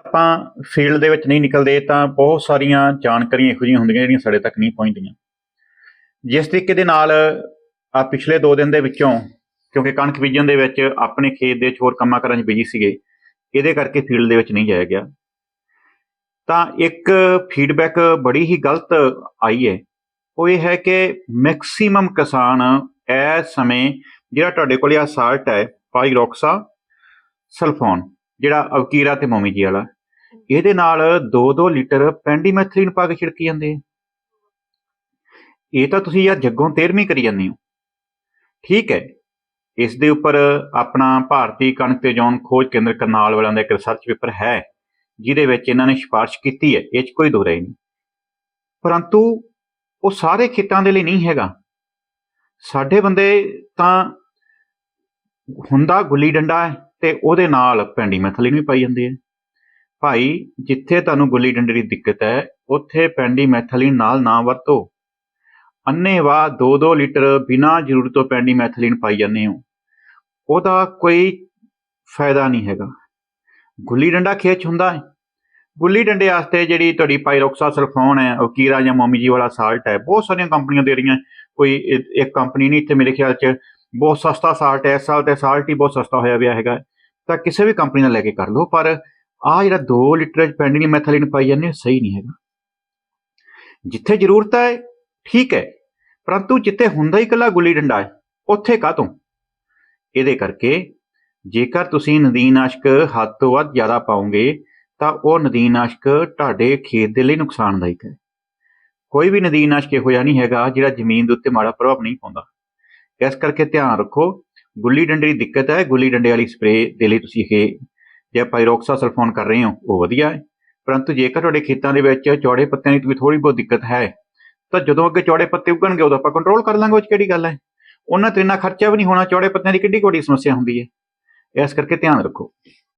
ਆਪਾਂ ਫੀਲਡ ਦੇ ਵਿੱਚ ਨਹੀਂ ਨਿਕਲਦੇ, ਤਾਂ ਬਹੁਤ ਸਾਰੀਆਂ ਜਾਣਕਾਰੀਆਂ ਇਹੋ ਜਿਹੀਆਂ ਹੁੰਦੀਆਂ ਜਿਹੜੀਆਂ ਸਾਡੇ ਤੱਕ ਨਹੀਂ ਪਹੁੰਚਦੀਆਂ। ਜਿਸ ਤਰੀਕੇ ਦੇ ਨਾਲ ਆ ਪਿਛਲੇ 2 ਦਿਨ ਦੇ ਵਿੱਚੋਂ, ਕਿਉਂਕਿ ਕਣਕ ਬੀਜਣ ਦੇ ਵਿੱਚ ਆਪਣੇ ਖੇਤ ਦੇ ਹੋਰ ਕੰਮਾਂ ਕਾਰਾਂ 'ਚ ਬਿਜ਼ੀ ਸੀਗੇ, ਇਹਦੇ ਕਰਕੇ ਫੀਲਡ ਦੇ ਵਿੱਚ ਨਹੀਂ ਜਾਇਆ ਗਿਆ। ਤਾਂ ਇੱਕ ਫੀਡਬੈਕ ਬੜੀ ਹੀ ਗਲਤ ਆਈ ਹੈ। ਉਹ ਇਹ ਹੈ ਕਿ ਮੈਕਸਿਮਮ ਕਿਸਾਨ ਇਸ ਸਮੇਂ ਜਿਹੜਾ ਤੁਹਾਡੇ ਕੋਲ ਆ ਸਾਲਟ ਹੈ ਪਾਈਰੋਕਸਾ ਸਲਫੋਨ ਜਿਹੜਾ ਅਵਕੀਰਾ ਤੇ ਮੋਮੀਜੀ ਵਾਲਾ, ਇਹਦੇ ਨਾਲ 2-2 ਲੀਟਰ ਪੈਂਡੀਮੈਥਰੀਨ ਪਾ ਕੇ ਛਿੜਕੀ ਜਾਂਦੇ ਆ। ਇਹ ਤਾਂ ਤੁਸੀਂ ਯਾਰ ਜੱਗੋਂ 13ਵੀਂ ਕਰੀ ਜਾਂਦੇ ਹੋ। ਠੀਕ ਹੈ, ਇਸ ਦੇ ਉੱਪਰ ਆਪਣਾ ਭਾਰਤੀ ਕਣਕ ਤੇ ਜੌਨ ਖੋਜ ਕੇਂਦਰ ਕਰਨਾਲ ਵਾਲਿਆਂ ਦਾ ਇੱਕ ਰਿਸਰਚ ਪੇਪਰ ਹੈ, ਜਿਹਦੇ ਵਿੱਚ ਇਹਨਾਂ ਨੇ ਸਿਫਾਰਿਸ਼ ਕੀਤੀ ਹੈ, ਇਹ 'ਚ ਕੋਈ ਦੋ ਹੀ ਨਹੀਂ। ਪਰੰਤੂ ਉਹ ਸਾਰੇ ਖੇਤਾਂ ਦੇ ਲਈ ਨਹੀਂ ਹੈਗਾ। ਸਾਡੇ ਬੰਦੇ ਤਾਂ ਹੁੰਦਾ ਗੁੱਲੀ ਡੰਡਾ ਹੈ। ਤੇ ਉਹਦੇ ਨਾਲ ਪੈਂਡੀਮੈਥਲਿਨ ਵੀ ਪਾਈ ਜਾਂਦੀ ਹੈ। ਭਾਈ, ਜਿੱਥੇ ਤੁਹਾਨੂੰ ਗੁੱਲੀ ਡੰਡੇ ਦੀ ਦਿੱਕਤ ਹੈ, ਉੱਥੇ ਪੈਂਡੀਮੈਥਲਿਨ ਨਾਲ ਨਾ ਵਰਤੋ। ਅੰਨੇਵਾਹ 2-2 ਲੀਟਰ ਬਿਨਾਂ ਜ਼ਰੂਰਤ ਤੋਂ ਪੈਂਡੀਮੈਥਲਿਨ ਪਾਈ ਜਾਂਦੇ ਹੋ। ਉਹਦਾ ਕੋਈ ਫਾਇਦਾ ਨਹੀਂ ਹੈਗਾ। ਗੁੱਲੀ ਡੰਡਾ ਖੇਤ 'ਚ ਹੁੰਦਾ ਹੈ। ਗੁੱਲੀ ਡੰਡੇ ਵਾਸਤੇ ਜਿਹੜੀ ਤੁਹਾਡੀ ਪਾਈਰੋਕਸਾ ਸਲਫੋਨ ਹੈ ਔਕੀਰਾ ਜਾਂ ਮੋਮੀਜੀ ਵਾਲਾ ਸਾਲਟ ਹੈ। ਬਹੁਤ ਸਾਰੀਆਂ ਕੰਪਨੀਆਂ ਦੇ ਰਹੀਆਂ। ਕੋਈ ਇੱਕ ਕੰਪਨੀ ਨਹੀਂ, ਇੱਥੇ ਮੇਰੇ ਖਿਆਲ 'ਚ ਬਹੁਤ ਸਸਤਾ ਸਾਲਟ ਹੈ। ਇਸ ਸਾਲ ਤੇ ਸਾਲਟ ਹੀ ਬਹੁਤ ਸਸਤਾ ਹੋਇਆ ਪਿਆ ਹੈਗਾ। ਤਾਂ ਕਿਸੇ ਵੀ ਕੰਪਨੀ ਨਾਲ ਲੈ ਕੇ ਕਰ ਲਓ, ਪਰ ਆ ਜਿਹੜਾ 2 ਲੀਟਰ ਪੈਂਡਿੰਗ ਮੈਥਾਲੀਨ ਪਾਈ ਜਾਂਦੇ ਸਹੀ ਨਹੀਂ ਹੈਗਾ। ਜਿੱਥੇ ਜ਼ਰੂਰਤ ਹੈ, ਠੀਕ ਹੈ, ਪਰੰਤੂ ਜਿੱਥੇ ਹੁੰਦਾ ਹੀ ਇਕੱਲਾ ਗੁੱਲੀ ਡੰਡਾ ਹੈ, ਉੱਥੇ ਕਾਹਤੋਂ? ਇਹਦੇ ਕਰਕੇ ਜੇਕਰ ਤੁਸੀਂ ਨਦੀਨਾਸ਼ਕ ਹੱਦ ਤੋਂ ਵੱਧ ਜ਼ਿਆਦਾ ਪਾਓਗੇ, ਤਾਂ ਉਹ ਨਦੀਨਾਸ਼ਕ ਤੁਹਾਡੇ ਖੇਤ ਦੇ ਲਈ ਨੁਕਸਾਨਦਾਇਕ ਹੈ। ਕੋਈ ਵੀ ਨਦੀਨਾਸ਼ਕ ਇਹੋ ਜਿਹਾ ਨਹੀਂ ਹੈਗਾ ਜਿਹੜਾ ਜ਼ਮੀਨ ਦੇ ਉੱਤੇ ਮਾੜਾ ਪ੍ਰਭਾਵ ਨਹੀਂ ਪਾਉਂਦਾ। ਇਸ ਕਰਕੇ ਧਿਆਨ ਰੱਖੋ ਗੁੱਲੀ ਡੰਡੇ ਦੀ ਦਿੱਕਤ ਹੈ। ਗੁੱਲੀ ਡੰਡੇ ਵਾਲੀ ਸਪਰੇਅ ਦੇ ਲਈ ਤੁਸੀਂ ਇਹ ਜੇ ਪਾਈਰੋਕਸਾ ਸਲਫੋਨ ਕਰ ਰਹੇ ਹੋ, ਉਹ ਵਧੀਆ ਹੈ। ਪਰੰਤੂ ਜੇਕਰ ਤੁਹਾਡੇ ਖੇਤਾਂ ਦੇ ਵਿੱਚ ਚੌੜੇ ਪੱਤਿਆਂ ਦੀ ਥੋੜੀ ਬਹੁਤ ਦਿੱਕਤ ਹੈ, ਤਾਂ ਜਦੋਂ ਅੱਗੇ ਚੌੜੇ ਪੱਤੇ ਉੱਗਣਗੇ, ਉਦੋਂ ਆਪਾਂ ਕੰਟਰੋਲ ਕਰ ਲਾਂਗੇ ਉਹ 'ਚ ਕਿਹੜੀ ਗੱਲ ਹੈ। ਉਹਨਾਂ ਤੇ ਇੰਨਾ ਖਰਚਾ ਵੀ ਨਹੀਂ ਹੋਣਾ, ਚੌੜੇ ਪੱਤਿਆਂ ਦੀ ਕਿੱਡੀ ਕੋਡੀ ਸਮੱਸਿਆ ਹੁੰਦੀ ਹੈ। ਇਸ ਕਰਕੇ ਧਿਆਨ ਰੱਖੋ।